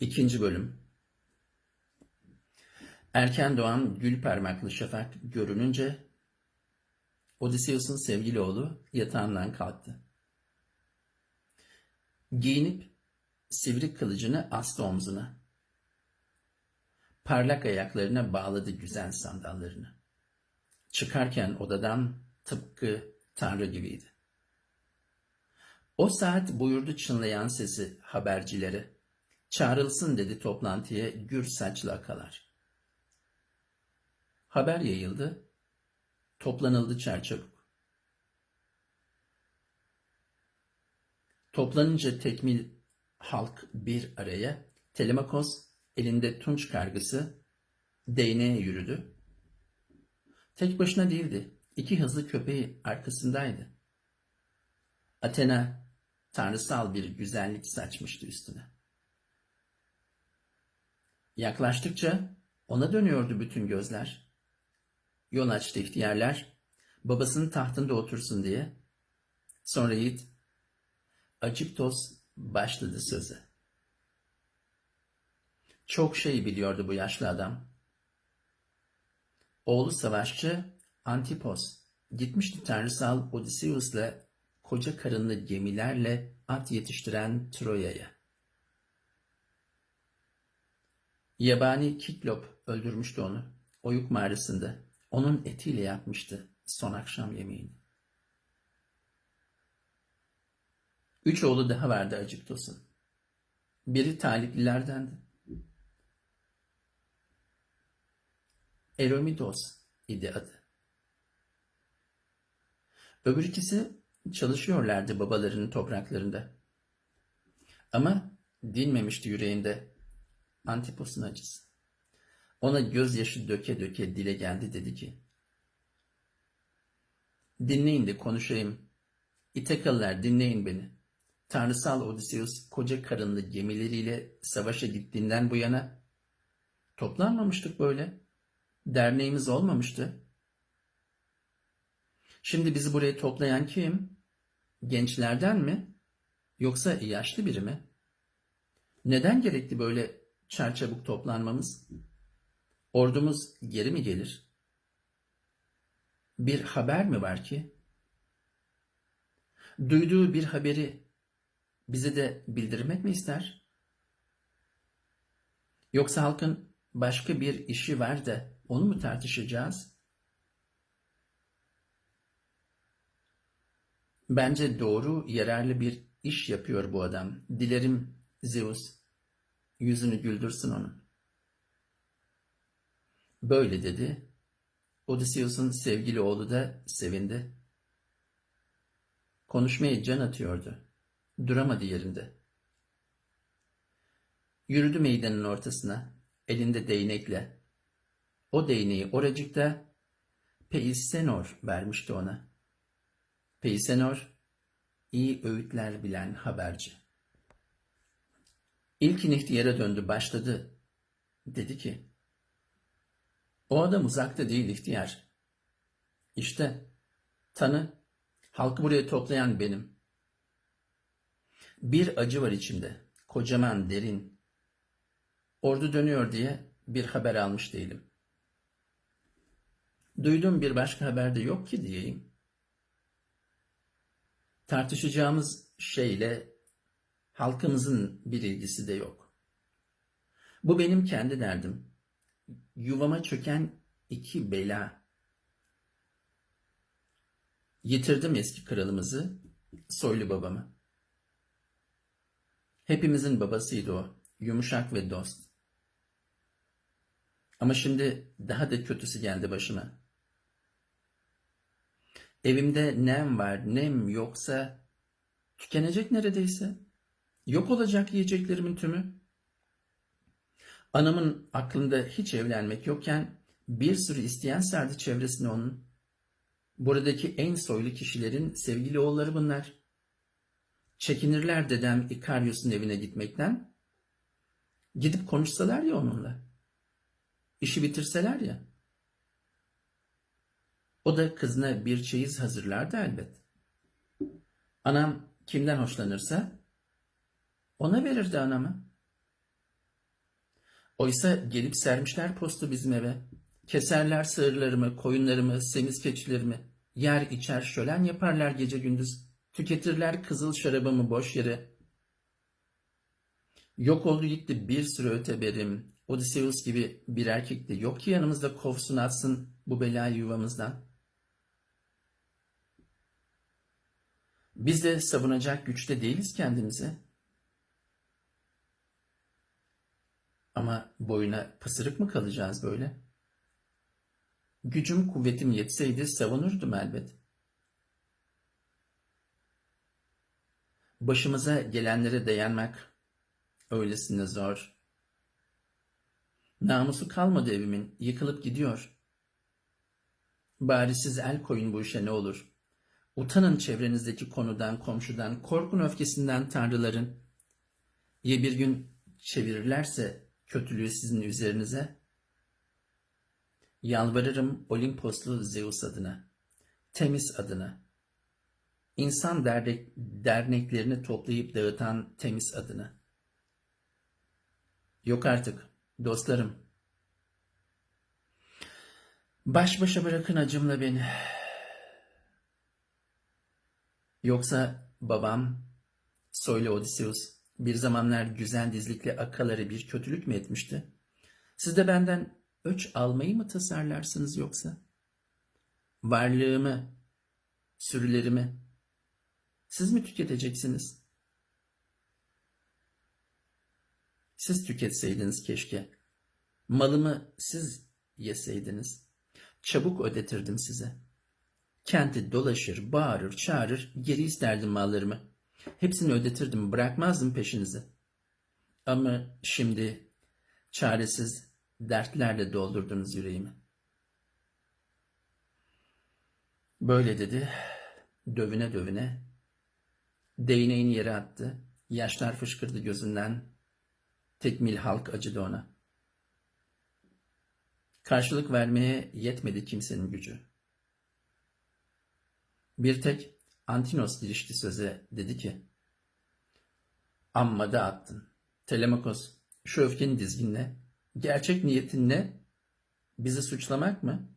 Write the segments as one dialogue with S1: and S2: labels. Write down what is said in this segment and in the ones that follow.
S1: İkinci bölüm. Erken doğan gül parmaklı şafak görününce Odysseus'un sevgili oğlu yatağından kalktı. Giyinip sivri kılıcını astı omzuna. Parlak ayaklarına bağladı güzel sandallarını. Çıkarken odadan tıpkı tanrı gibiydi. O saat buyurdu çınlayan sesi habercilere. Çağrılsın dedi toplantıya gür saçlı akalar. Haber yayıldı. Toplanıldı çarçabuk. Toplanınca tekmil halk bir araya, Telemakos elinde tunç kargısı değneğe yürüdü. Tek başına değildi. İki hızlı köpeği arkasındaydı. Athena tanrısal bir güzellik saçmıştı üstüne. Yaklaştıkça ona dönüyordu bütün gözler. Yol açtı ihtiyarlar, babasının tahtında otursun diye. Sonra Yiğit, Aciptos başladı sözü. Çok şey biliyordu bu yaşlı adam. Oğlu savaşçı Antipos gitmişti tanrısal Odysseus'la koca karınlı gemilerle at yetiştiren Troya'ya. Yabani Kiklop öldürmüştü onu. Oyuk mağarasında. Onun etiyle yapmıştı son akşam yemeğini. Üç oğlu daha vardı Aciptos'un. Biri taliplilerdendi. Eromidos idi adı. Öbür ikisi çalışıyorlardı babalarının topraklarında. Ama dinmemişti yüreğinde Antipos'un acısı. Ona gözyaşı döke döke dile geldi dedi ki Dinleyin de konuşayım. İtekalılar dinleyin beni. Tanrısal Odysseus koca karınlı gemileriyle savaşa gittiğinden bu yana toplanmamıştık böyle. Derneğimiz olmamıştı. Şimdi bizi buraya toplayan kim? Gençlerden mi? Yoksa yaşlı biri mi? Neden gerekli böyle çarçabuk toplanmamız? Ordumuz geri mi gelir? Bir haber mi var ki? Duyduğu bir haberi bize de bildirmek mi ister? Yoksa halkın başka bir işi var da onu mu tartışacağız? Bence doğru, yararlı bir iş yapıyor bu adam. Dilerim Zeus yüzünü güldürsün onun. Böyle dedi. Odysseus'un sevgili oğlu da sevindi. Konuşmaya can atıyordu. Duramadı yerinde. Yürüdü meydanın ortasına, elinde değnekle. O değneği oracıkta Peisenor vermişti ona. Peisenor, iyi öğütler bilen haberci. İlkin ihtiyara döndü, başladı. Dedi ki, o adam uzakta değil ihtiyar. İşte, tanı, halkı buraya toplayan benim. Bir acı var içimde, kocaman, derin. Ordu dönüyor diye bir haber almış değilim. Duyduğum bir başka haber de yok ki diyeyim. Tartışacağımız şeyle halkımızın bir ilgisi de yok. Bu benim kendi derdim. Yuvama çöken iki bela. Yitirdim eski kralımızı, soylu babamı. Hepimizin babasıydı o, yumuşak ve dost. Ama şimdi daha da kötüsü geldi başıma. Evimde nem var, nem yoksa tükenecek neredeyse. Yok olacak yiyeceklerimin tümü. Anamın aklında hiç evlenmek yokken bir sürü isteyen sardı çevresine onun. Buradaki en soylu kişilerin sevgili oğulları bunlar. Çekinirler dedem Ikaryos'un evine gitmekten. Gidip konuşsalar ya onunla. İşi bitirseler ya. O da kızına bir çeyiz hazırlardı elbet. Anam kimden hoşlanırsa ona verirdi anamı. Oysa gelip sermişler postu bizim eve. Keserler sığırlarımı, koyunlarımı, semiz keçilerimi. Yer içer şölen yaparlar gece gündüz. Tüketirler kızıl şarabımı boş yere. Yok oldu gitti bir sürü öteberim. Odysseus gibi bir erkek de yok ki yanımızda kovsun atsın bu belayı yuvamızdan. Biz de savunacak güçte değiliz kendimize. Ama boyuna pısırık mı kalacağız böyle? Gücüm kuvvetim yetseydi savunurdum elbet. Başımıza gelenlere dayanmak öylesine zor. Namusu kalmadı evimin, yıkılıp gidiyor. Bari siz el koyun bu işe ne olur. Utanın çevrenizdeki konudan, komşudan, korkun öfkesinden tanrıların. Ya bir gün çevirirlerse kötülüğü sizin üzerinize? Yalvarırım Olimposlu Zeus adına, Temis adına, insan dernek, derneklerini toplayıp dağıtan Temis adına. Yok artık, dostlarım. Baş başa bırakın acımla beni. Yoksa babam, soylu Odysseus, bir zamanlar güzel dizlikli akaları bir kötülük mü etmişti? Siz de benden öç almayı mı tasarlarsınız yoksa? Varlığımı, sürülerimi siz mi tüketeceksiniz? Siz tüketseydiniz keşke. Malımı siz yeseydiniz. Çabuk ödetirdim size. Kenti dolaşır, bağırır, çağırır, geri isterdim mallarımı. Hepsini ödetirdim, bırakmazdım peşinizi. Ama şimdi çaresiz dertlerle doldurdunuz yüreğimi. Böyle dedi, dövüne dövüne, değneğini yere attı, yaşlar fışkırdı gözünden, tekmil halk acıdı ona. Karşılık vermeye yetmedi kimsenin gücü. Bir tek Antinos girişti söze dedi ki, Amma da attın. Telemakos, şu öfkeni dizginle. Gerçek niyetin ne? Bizi suçlamak mı?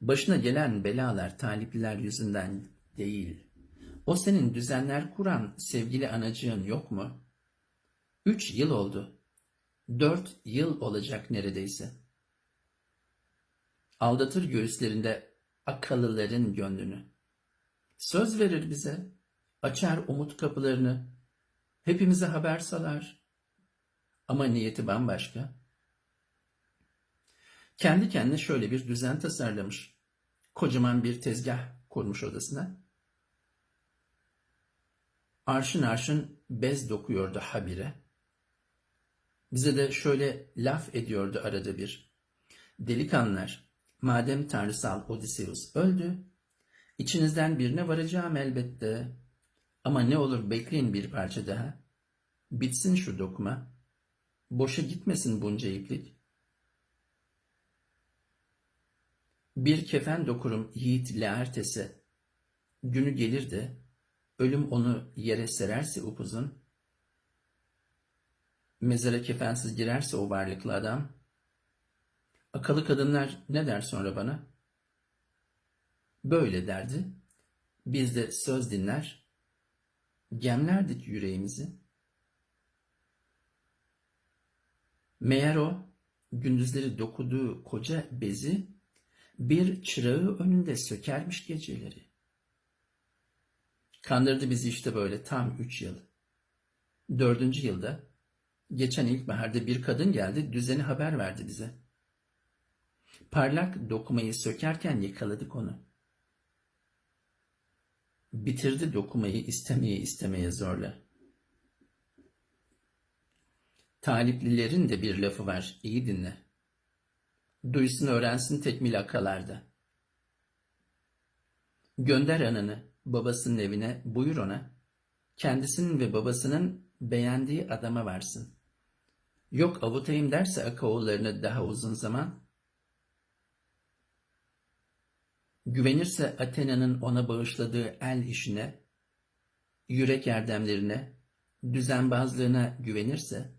S1: Başına gelen belalar talipliler yüzünden değil. O senin düzenler kuran sevgili anacığın yok mu? Üç yıl oldu. Dört yıl olacak neredeyse. Aldatır göğüslerinde akıllıların gönlünü. Söz verir bize, açar umut kapılarını, hepimize haber salar. Ama niyeti bambaşka. Kendi kendine şöyle bir düzen tasarlamış. Kocaman bir tezgah kurmuş odasına. Arşın arşın bez dokuyordu habire. Bize de şöyle laf ediyordu arada bir. Delikanlılar, madem tanrısal Odysseus öldü, içinizden birine varacağım elbette. Ama ne olur bekleyin bir parça daha. Bitsin şu dokuma. Boşa gitmesin bunca iplik. Bir kefen dokurum yiğit Laertes'e. Günü gelir de ölüm onu yere sererse upuzun. Mezara kefensiz girerse o varlıklı adam. Akalı kadınlar ne der sonra bana? Böyle derdi. Biz de söz dinler. Gemlerdik yüreğimizi. Meğer o gündüzleri dokuduğu koca bezi bir çırağı önünde sökermiş geceleri. Kandırdı bizi işte böyle tam üç yıl. Dördüncü yılda geçen ilkbaharda bir kadın geldi düzeni haber verdi bize. Parlak dokumayı sökerken yakaladık onu. Bitirdi dokumayı istemeye istemeye zorla. Taliplilerin de bir lafı var, iyi dinle. Duysun öğrensin tekmil akalarda. Gönder ananı babasının evine, buyur ona. Kendisinin ve babasının beğendiği adama varsın. Yok avutayım derse akaoğullarını daha uzun zaman. Güvenirse Athena'nın ona bağışladığı el işine, yürek erdemlerine, düzenbazlığına güvenirse,